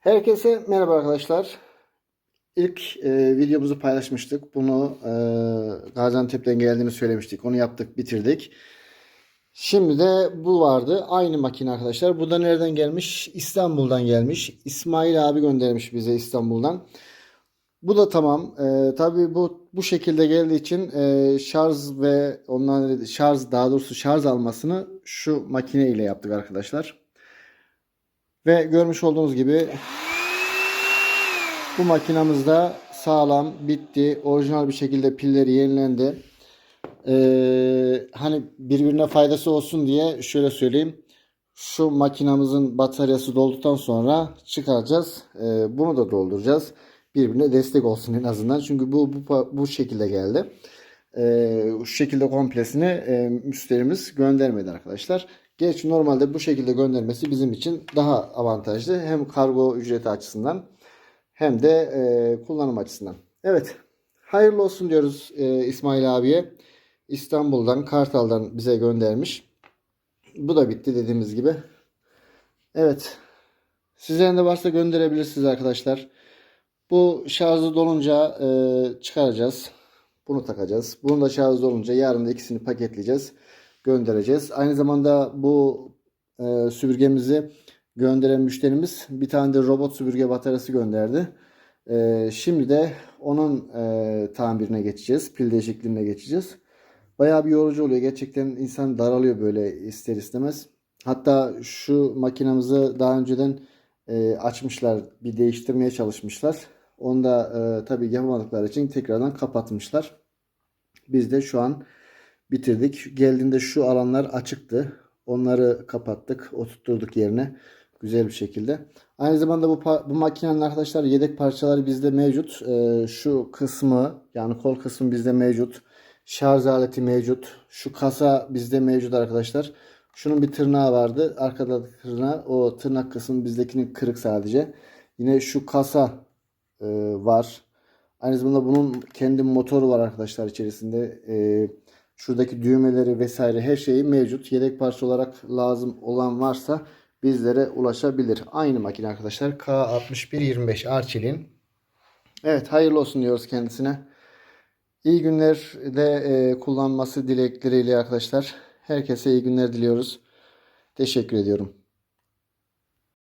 Herkese merhaba arkadaşlar. İlk e, videomuzu paylaşmıştık. Bunu e, Gaziantep'ten geldiğini söylemiştik. Onu yaptık, bitirdik. Şimdi de bu vardı. Aynı makine arkadaşlar. Bu da nereden gelmiş? İstanbul'dan gelmiş. İsmail abi göndermiş bize İstanbul'dan. Bu da tamam. E, tabii bu bu şekilde geldiği için e, şarj ve ondan şarj daha doğrusu şarj almasını şu makine ile yaptık arkadaşlar. Ve görmüş olduğunuz gibi bu makinamız da sağlam bitti. Orijinal bir şekilde pilleri yenilendi. Ee, hani birbirine faydası olsun diye şöyle söyleyeyim. Şu makinamızın bataryası dolduktan sonra çıkaracağız. Ee, bunu da dolduracağız. Birbirine destek olsun en azından. Çünkü bu bu, bu şekilde geldi. Ee, şu şekilde komplesini e, müşterimiz göndermedi arkadaşlar. Geç normalde bu şekilde göndermesi bizim için daha avantajlı. Hem kargo ücreti açısından hem de e, kullanım açısından. Evet. Hayırlı olsun diyoruz e, İsmail abiye. İstanbul'dan, Kartal'dan bize göndermiş. Bu da bitti dediğimiz gibi. Evet. Sizlerin de varsa gönderebilirsiniz arkadaşlar. Bu şarjı dolunca e, çıkaracağız. Bunu takacağız. Bunu da şarjı dolunca yarın da ikisini paketleyeceğiz. Göndereceğiz. Aynı zamanda bu e, süpürgemizi gönderen müşterimiz bir tane de robot süpürge bataryası gönderdi. E, şimdi de onun e, tamirine geçeceğiz. Pil değişikliğine geçeceğiz. Bayağı bir yorucu oluyor. Gerçekten insan daralıyor böyle ister istemez. Hatta şu makinamızı daha önceden e, açmışlar. Bir değiştirmeye çalışmışlar. Onu da e, tabii yapamadıkları için tekrardan kapatmışlar. Biz de şu an bitirdik. Geldiğinde şu alanlar açıktı. Onları kapattık. Oturtturduk yerine. Güzel bir şekilde. Aynı zamanda bu, bu makinenin arkadaşlar yedek parçaları bizde mevcut. Ee, şu kısmı yani kol kısmı bizde mevcut. Şarj aleti mevcut. Şu kasa bizde mevcut arkadaşlar. Şunun bir tırnağı vardı. Arkada tırnağı. O tırnak kısmı bizdekinin kırık sadece. Yine şu kasa e, var. Aynı zamanda bunun kendi motoru var arkadaşlar içerisinde. Ee, şuradaki düğmeleri vesaire her şeyi mevcut. Yedek parça olarak lazım olan varsa bizlere ulaşabilir. Aynı makine arkadaşlar. K6125 Arçelik'in. Evet hayırlı olsun diyoruz kendisine. İyi günler de e, kullanması dilekleriyle arkadaşlar. Herkese iyi günler diliyoruz. Teşekkür ediyorum.